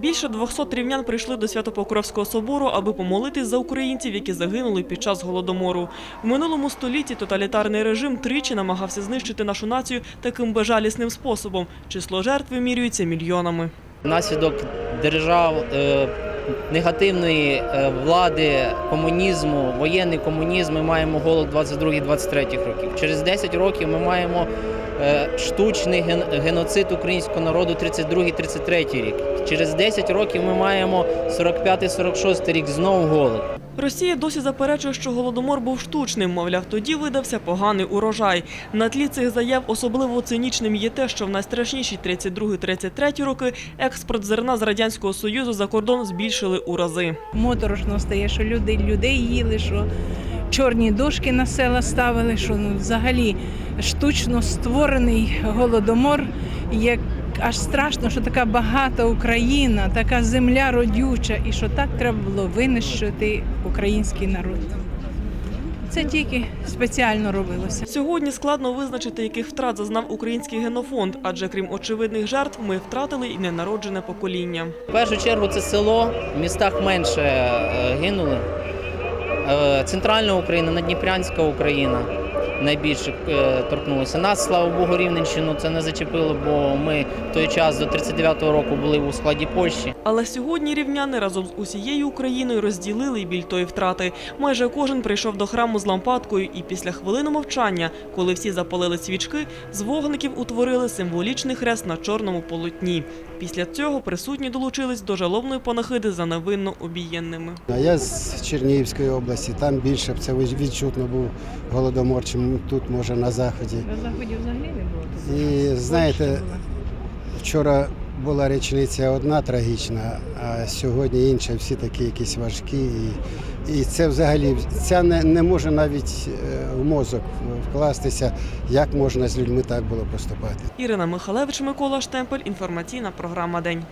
Більше 200 рівнян прийшли до Свято-Покровського собору, аби помолитись за українців, які загинули під час голодомору. В минулому столітті тоталітарний режим тричі намагався знищити нашу націю таким безжалісним способом. Число жертв вимірюється мільйонами. Наслідок держав е, негативної е, влади, комунізму, воєнний комунізм, ми маємо голод 22-23 років. Через 10 років ми маємо е, штучний ген- геноцид українського народу 32-33 рік. Через 10 років ми маємо 45-46 рік знову голод. Росія досі заперечує, що голодомор був штучним. Мовляв, тоді видався поганий урожай. На тлі цих заяв особливо цинічним є те, що в найстрашніші 32-33 роки експорт зерна з радянського союзу за кордон збільшили у рази. моторошно стає, що люди людей їли, що чорні дошки на села ставили, що ну, взагалі штучно створений голодомор, як аж страшно, що така багата Україна, така земля родюча, і що так треба було винищити український народ. Це тільки спеціально робилося. Сьогодні складно визначити, яких втрат зазнав український генофонд, адже крім очевидних жертв, ми втратили і ненароджене покоління. В першу чергу це село, в містах менше е, гинули. Е, Центральна Україна, Надніпрянська Україна найбільше е, торкнулося. Нас, слава Богу, Рівненщину це не зачепило, бо ми в той час до 39-го року були у складі Польщі. Але сьогодні рівняни разом з усією Україною розділили біль тої втрати. Майже кожен прийшов до храму з лампадкою, і після хвилини мовчання, коли всі запалили свічки, з вогників утворили символічний хрест на чорному полотні. Після цього присутні долучились до жалобної панахиди за невинно обієнними. А я з Чернігівської області, там більше б це відчутно був голодомор, чим тут, може, на заході. На заході взагалі не було. І знаєте, вчора була річниця одна трагічна, а сьогодні інша, всі такі якісь важкі. І, і це взагалі це не, не може навіть е, в мозок вкластися, як можна з людьми так було поступати. Ірина Михалевич, Микола Штемпель. Інформаційна програма День.